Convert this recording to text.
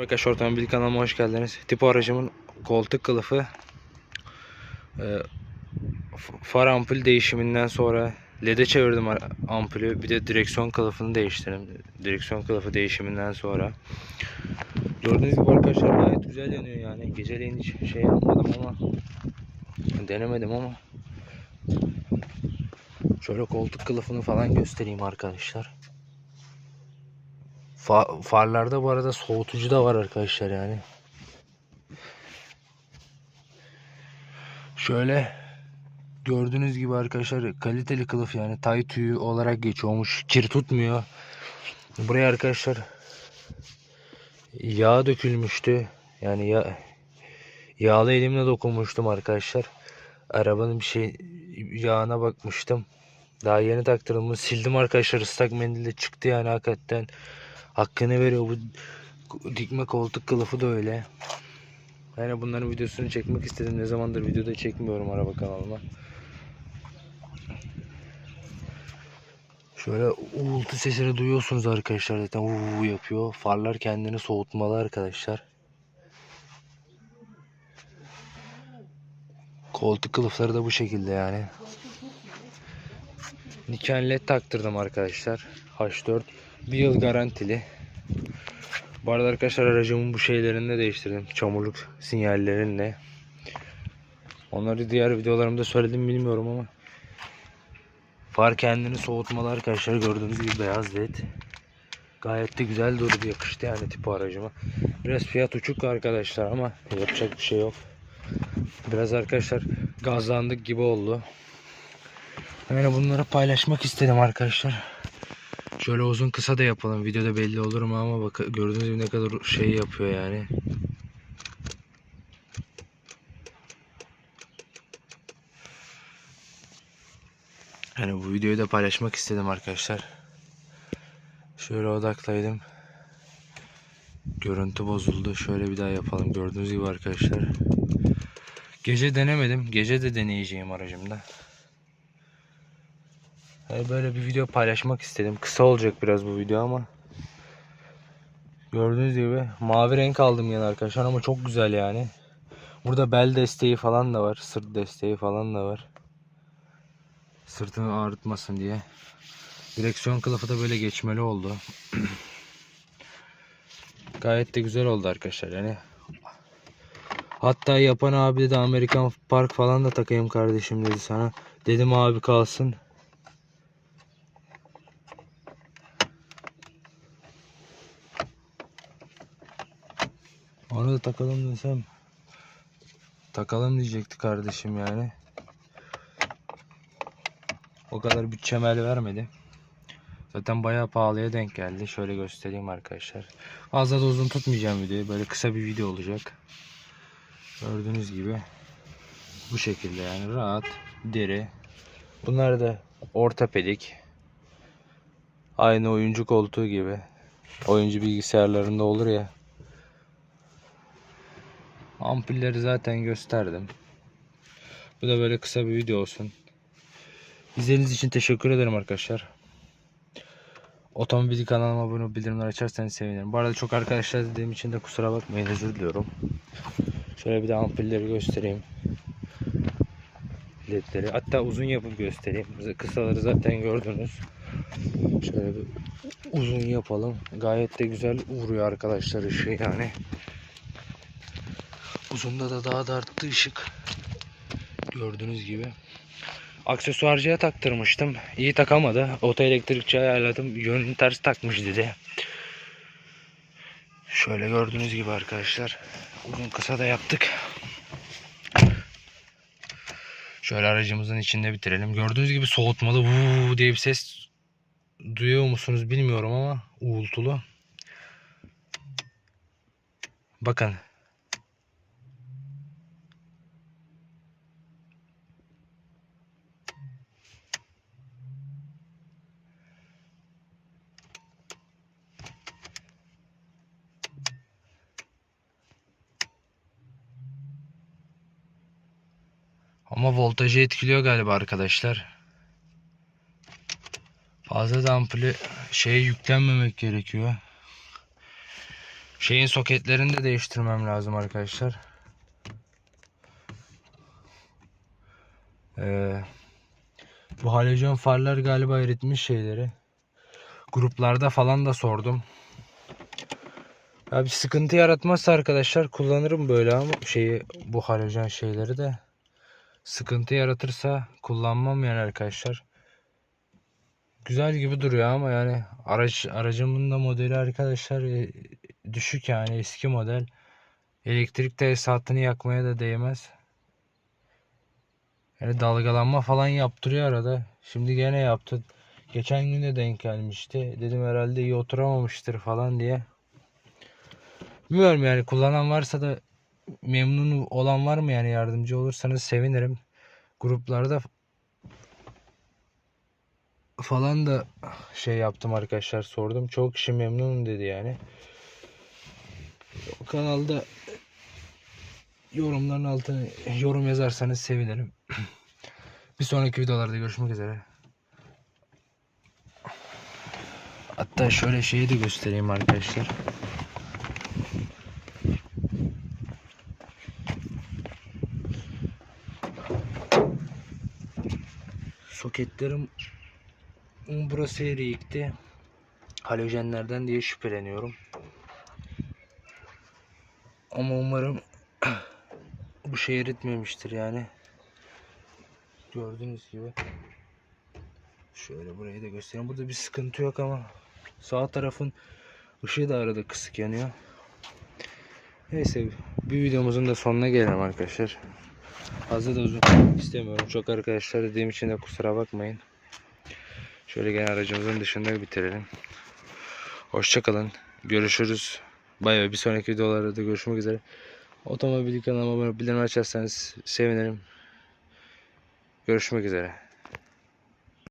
Arkadaşlar otomobil kanalıma hoş geldiniz. Tipo aracımın koltuk kılıfı e, far ampul değişiminden sonra LED'e çevirdim ampulü. Bir de direksiyon kılıfını değiştirdim. Direksiyon kılıfı değişiminden sonra. Gördüğünüz gibi arkadaşlar gayet güzel yanıyor yani. Geceleyin hiç şey yapmadım ama denemedim ama şöyle koltuk kılıfını falan göstereyim arkadaşlar. Fa- farlarda bu arada soğutucu da var arkadaşlar yani. Şöyle gördüğünüz gibi arkadaşlar kaliteli kılıf yani tay tüyü olarak geçiyormuş. Kir tutmuyor. Buraya arkadaşlar yağ dökülmüştü. Yani ya yağlı elimle dokunmuştum arkadaşlar. Arabanın bir şey yağına bakmıştım. Daha yeni taktırdım. Sildim arkadaşlar ıslak mendille çıktı yani hakikaten hakkını veriyor. Bu dikme koltuk kılıfı da öyle. Yani bunların videosunu çekmek istedim. Ne zamandır videoda çekmiyorum araba kanalıma. Şöyle uğultu sesini duyuyorsunuz arkadaşlar zaten uuu yapıyor. Farlar kendini soğutmalı arkadaşlar. Koltuk kılıfları da bu şekilde yani. Niken led taktırdım arkadaşlar. H4 bir yıl garantili. Bu arada arkadaşlar aracımın bu şeylerini de değiştirdim. Çamurluk sinyallerinle. Onları diğer videolarımda söyledim bilmiyorum ama. Far kendini soğutmalı arkadaşlar. Gördüğünüz gibi beyaz led. Gayet de güzel durdu yakıştı yani tipi aracıma. Biraz fiyat uçuk arkadaşlar ama yapacak bir şey yok. Biraz arkadaşlar gazlandık gibi oldu. Yani bunları paylaşmak istedim arkadaşlar. Şöyle uzun kısa da yapalım. Videoda belli olur mu ama bak gördüğünüz gibi ne kadar şey yapıyor yani. Yani bu videoyu da paylaşmak istedim arkadaşlar. Şöyle odaklaydım. Görüntü bozuldu. Şöyle bir daha yapalım. Gördüğünüz gibi arkadaşlar. Gece denemedim. Gece de deneyeceğim aracımda. Yani böyle bir video paylaşmak istedim. Kısa olacak biraz bu video ama. Gördüğünüz gibi mavi renk aldım yine arkadaşlar ama çok güzel yani. Burada bel desteği falan da var. Sırt desteği falan da var. Sırtını ağrıtmasın diye. Direksiyon kılıfı da böyle geçmeli oldu. Gayet de güzel oldu arkadaşlar yani. Hatta yapan abi dedi Amerikan Park falan da takayım kardeşim dedi sana. Dedim abi kalsın. Onu da takalım desem takalım diyecekti kardeşim yani. O kadar bütçem el vermedi. Zaten bayağı pahalıya denk geldi. Şöyle göstereyim arkadaşlar. Fazla da uzun tutmayacağım videoyu. Böyle kısa bir video olacak. Gördüğünüz gibi bu şekilde yani rahat, deri. Bunlar da ortopedik. Aynı oyuncu koltuğu gibi. Oyuncu bilgisayarlarında olur ya. Ampulleri zaten gösterdim. Bu da böyle kısa bir video olsun. İzlediğiniz için teşekkür ederim arkadaşlar. Otomobil kanalıma abone olup bildirimleri açarsanız sevinirim. Bu arada çok arkadaşlar dediğim için de kusura bakmayın özür diliyorum. Şöyle bir de ampulleri göstereyim. ledleri. Hatta uzun yapıp göstereyim. Kısaları zaten gördünüz. Şöyle bir uzun yapalım. Gayet de güzel vuruyor arkadaşlar ışığı yani. Uzunda da daha da arttı ışık. Gördüğünüz gibi. Aksesuarcıya taktırmıştım. İyi takamadı. Oto elektrikçi ayarladım. Yönünü ters takmış dedi. Şöyle gördüğünüz gibi arkadaşlar. Uzun kısa da yaptık. Şöyle aracımızın içinde bitirelim. Gördüğünüz gibi soğutmalı vuu diye bir ses duyuyor musunuz bilmiyorum ama uğultulu. Bakın. Ama voltajı etkiliyor galiba arkadaşlar. Fazla da ampulü şeye yüklenmemek gerekiyor. Şeyin soketlerini de değiştirmem lazım arkadaşlar. Ee, bu halojen farlar galiba eritmiş şeyleri. Gruplarda falan da sordum. Ya bir sıkıntı yaratmazsa arkadaşlar kullanırım böyle ama şeyi bu halojen şeyleri de sıkıntı yaratırsa kullanmam yani arkadaşlar. Güzel gibi duruyor ama yani araç aracımın da modeli arkadaşlar e, düşük yani eski model. Elektrik tesisatını yakmaya da değmez. Yani dalgalanma falan yaptırıyor arada. Şimdi gene yaptı. Geçen gün de denk gelmişti. Dedim herhalde iyi oturamamıştır falan diye. Bilmiyorum yani kullanan varsa da memnun olan var mı yani yardımcı olursanız sevinirim. Gruplarda falan da şey yaptım arkadaşlar sordum. Çok kişi memnunum dedi yani. O kanalda yorumların altına yorum yazarsanız sevinirim. Bir sonraki videolarda görüşmek üzere. Hatta şöyle şeyi de göstereyim arkadaşlar. Soketlerim burası eriyikti. Halojenlerden diye şüpheleniyorum. Ama umarım bu şey eritmemiştir yani. Gördüğünüz gibi. Şöyle burayı da göstereyim. Burada bir sıkıntı yok ama sağ tarafın ışığı da arada kısık yanıyor. Neyse bir videomuzun da sonuna gelelim arkadaşlar. Fazla da uzun istemiyorum. Çok arkadaşlar dediğim için de kusura bakmayın. Şöyle gene aracımızın dışında bitirelim. Hoşçakalın. Görüşürüz. Bay bay. Bir sonraki videolarda görüşmek üzere. Otomobil kanalıma abone bildirim açarsanız sevinirim. Görüşmek üzere.